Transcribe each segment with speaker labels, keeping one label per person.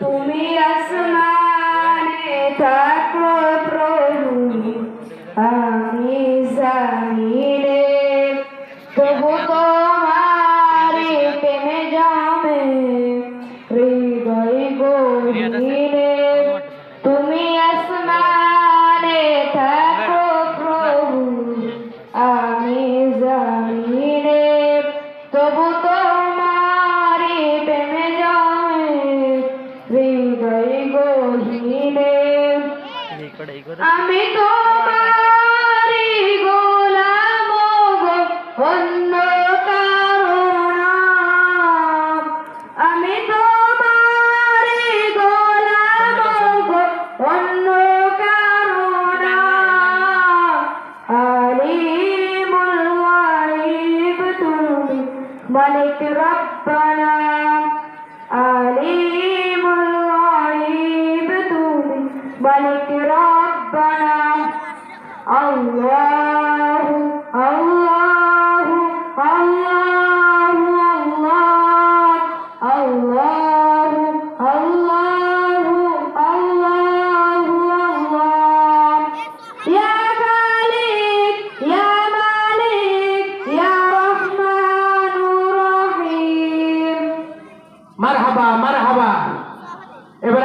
Speaker 1: तुम्हें रस আমি তোমারি গোলাম গো অন্য কারণা আমি তোমারি গোলাম গো অন্য কারণা আলিমুল গায়ব তুমি মালিক রব্বানা। আল্লাহু আল্লাহু আল্লাহু আল্লাহ আল্লাহু আল্লাহু আল্লাহু আল্লাহ ইয়া মালিক ইয়া মালিক
Speaker 2: মারহাবা মারহাবা এবার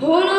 Speaker 1: Hold on.